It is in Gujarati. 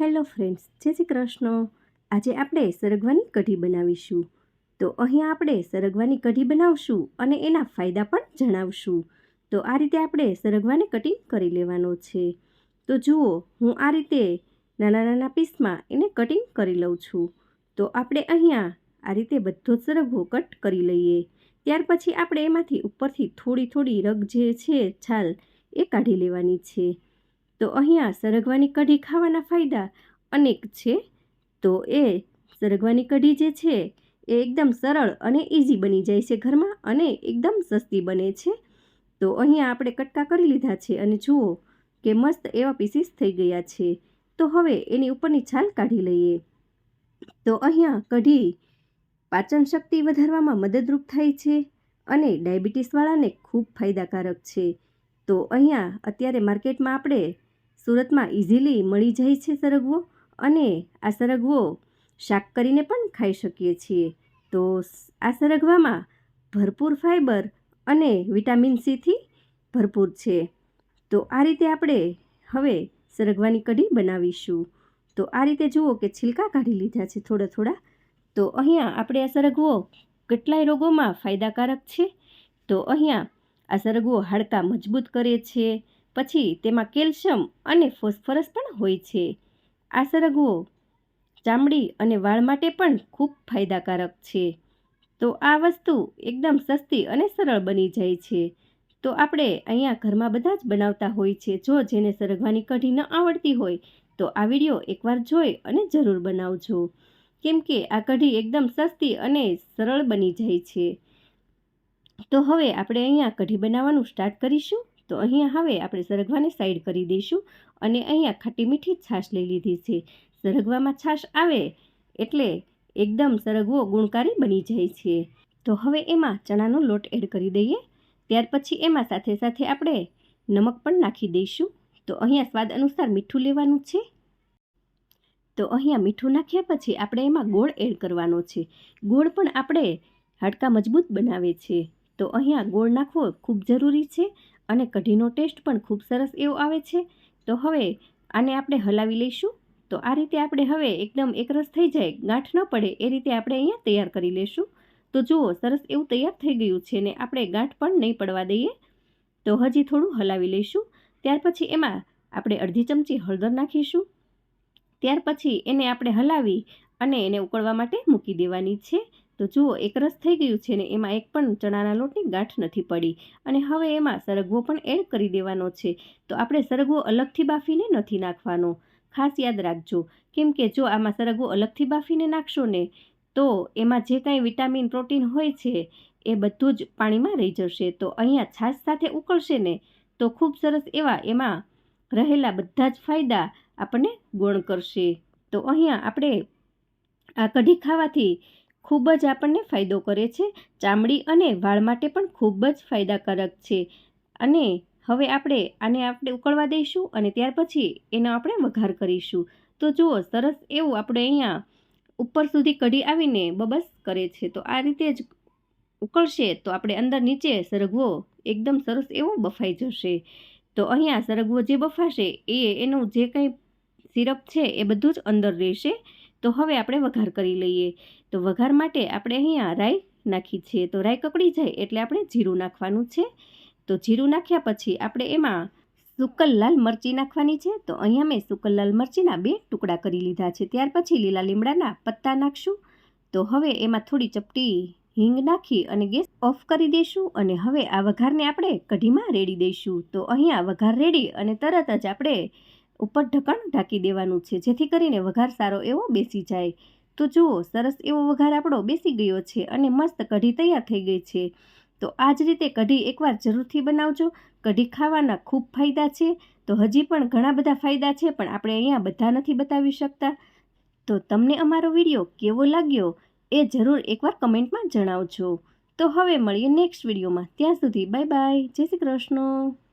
હેલો ફ્રેન્ડ્સ, જય શ્રી કૃષ્ણ. આજે આપણે સરગવાની કઢી બનાવીશું. તો અહીંયા આપણે સરગવાની કઢી બનાવશું અને એના ફાયદા પણ જણાવશું. તો આ રીતે આપણે સરગવાને કટિંગ કરી લેવાનો છે. તો જુઓ, હું આ રીતે નાના નાના પીસમાં એને કટિંગ કરી લઉં છું. તો આપણે અહીંયા આ રીતે બધો જ સરગવો કટ કરી લઈએ. ત્યાર પછી આપણે એમાંથી ઉપરથી થોડી થોડી રગ જે છે, છાલ એ કાઢી લેવાની છે. તો અહીંયા સરગવાની કઢી ખાવાના ફાયદા અનેક છે. તો એ સરગવાની કઢી જે છે, એ એકદમ સરળ અને ઇઝી બની જાય છે ઘરમાં અને એકદમ સસ્તી બને છે. તો અહીંયા આપણે કટકા કરી લીધા છે અને જુઓ કે મસ્ત એવા પીસીસ થઈ ગયા છે. તો હવે એની ઉપરની છાલ કાઢી લઈએ. તો અહીંયા કઢી પાચન શક્તિ વધારવામાં મદદરૂપ થાય છે અને ડાયાબિટીસવાળાને ખૂબ ફાયદાકારક છે. તો અહીંયા અત્યારે માર્કેટમાં આપણે સુરતમાં ઇઝીલી મળી જાય છે સરગવો અને આ સરગવો શાક કરીને પણ ખાઈ શકીએ છીએ. તો આ સરગવામાં ભરપૂર ફાઈબર અને વિટામિન સીથી ભરપૂર છે. તો આ રીતે આપણે હવે સરગવાની કઢી બનાવીશું. તો આ રીતે જુઓ કે છિલકા કાઢી લીધા છે થોડા થોડા. તો અહીંયા આપણે આ સરગવો કેટલાય રોગોમાં ફાયદાકારક છે. તો અહીંયા આ સરગવો હાડકાં મજબૂત કરે છે. પછી તેમાં કેલ્શિયમ અને ફોસ્ફરસ પણ હોય છે. આ સરગવો ચામડી અને વાળ માટે પણ ખૂબ ફાયદાકારક છે. તો આ વસ્તુ એકદમ સસ્તી અને સરળ બની જાય છે. તો આપણે અહીંયા ઘરમાં બધા જ બનાવતા હોય છે. જો જેને સરગવાની કઢી ન આવડતી હોય, તો આ વીડિયો એકવાર જોઈ અને જરૂર બનાવજો. કેમ કે આ કઢી એકદમ સસ્તી અને સરળ બની જાય છે. તો હવે આપણે અહીંયા કઢી બનાવવાનું સ્ટાર્ટ કરીશું. તો અહીંયા હવે આપણે સરગવાને સાઈડ કરી દઈશું અને અહીંયા ખાટી મીઠી છાશ લઈ લીધી છે. સરગવામાં છાશ આવે એટલે એકદમ સરગવો ગુણકારી બની જાય છે. તો હવે એમાં ચણાનો લોટ એડ કરી દઈએ. ત્યાર પછી એમાં સાથે સાથે આપણે નમક પણ નાખી દઈશું. તો અહીંયા સ્વાદ અનુસાર મીઠું લેવાનું છે. તો અહીંયા મીઠું નાખ્યા પછી આપણે એમાં ગોળ એડ કરવાનો છે. ગોળ પણ આપણે હાડકાં મજબૂત બનાવે છે. તો અહીંયા ગોળ નાખવો ખૂબ જરૂરી છે. અને કઢીનો ટેસ્ટ પણ ખૂબ સરસ એવો આવે છે. તો હવે આને આપણે હલાવી લઈશું. તો આ રીતે આપણે હવે એકદમ એકરસ થઈ જાય, ગાંઠ ન પડે, એ રીતે આપણે અહીંયા તૈયાર કરી લઈશું. તો જુઓ, સરસ એવું તૈયાર થઈ ગયું છે ને આપણે ગાંઠ પણ નહીં પડવા દઈએ. તો હજી થોડું હલાવી લઈશું. ત્યાર પછી એમાં આપણે અડધી ચમચી હળદર નાખીશું. ત્યાર પછી એને આપણે હલાવી અને એને ઉકળવા માટે મૂકી દેવાની છે. તો જુઓ, એક રસ થઈ ગયું છે ને એમાં એક પણ ચણાના લોટની ગાંઠ નથી પડી. અને હવે એમાં સરગવો પણ એડ કરી દેવાનો છે. તો આપણે સરગવો અલગથી બાફીને નથી નાખવાનો. ખાસ યાદ રાખજો. કેમ કે જો આમાં સરગવો અલગથી બાફીને નાખશો ને, તો એમાં જે કાંઈ વિટામિન, પ્રોટીન હોય છે, એ બધું જ પાણીમાં રહી જશે. તો અહીંયા છાશ સાથે ઉકળશે ને, તો ખૂબ સરસ એવા એમાં રહેલા બધા જ ફાયદા આપણને ગુણ કરશે. તો અહીંયા આપણે આ કઢી ખાવાથી ખૂબ જ આપણને ફાયદો કરે છે. ચામડી અને વાળ માટે પણ ખૂબ જ ફાયદાકારક છે. અને હવે આપણે આને આપણે ઉકળવા દઈશું અને ત્યાર પછી એનો આપણે વઘાર કરીશું. તો જુઓ, સરસ એવું આપણે અહીંયા ઉપર સુધી કઢી આવીને બબસ કરે છે. તો આ રીતે જ ઉકળશે તો આપણે અંદર નીચે સરગવો એકદમ સરસ એવો બફાઈ જશે. તો અહીંયા સરગવો જે બફાશે એ એનું જે કંઈ સિરપ છે એ બધું જ અંદર રહેશે. તો હવે આપણે વઘાર કરી લઈએ. તો વઘાર માટે આપણે અહીંયા રાઈ નાખી છે. તો રાઈ કકડી જાય એટલે આપણે જીરું નાખવાનું છે. તો જીરું નાખ્યા પછી આપણે એમાં સુકલ લાલ મરચી નાખવાની છે. તો અહીંયા મેં સુકલ લાલ મરચીના બે ટુકડા કરી લીધા છે. ત્યાર પછી લીલા લીમડાના પત્તા નાખશું. તો હવે એમાં થોડી ચપટી હિંગ નાખી અને ગેસ ઓફ કરી દઈશું અને હવે આ વઘારને આપણે કઢીમાં રેડી દઈશું. તો અહીંયા વઘાર રેડી અને તરત જ આપણે ઉપર ઢક્કણ ઢાંકી દેવાનું છે, જેથી કરીને વઘાર સારો એવો બેસી જાય. તો જુઓ, સરસ એવો વઘાર આપણો બેસી ગયો છે અને મસ્ત કઢી તૈયાર થઈ ગઈ છે. તો આ જ રીતે કઢી એકવાર જરૂરથી બનાવજો. કઢી ખાવાના ખૂબ ફાયદા છે. તો હજી પણ ઘણા બધા ફાયદા છે, પણ આપણે અહીંયા બધા નથી બતાવી શકતા. તો તમને અમારો વીડિયો કેવો લાગ્યો એ જરૂર એકવાર કમેન્ટમાં જણાવજો. તો હવે મળીએ નેક્સ્ટ વિડીયોમાં. ત્યાં સુધી બાય બાય. જય શ્રી કૃષ્ણ.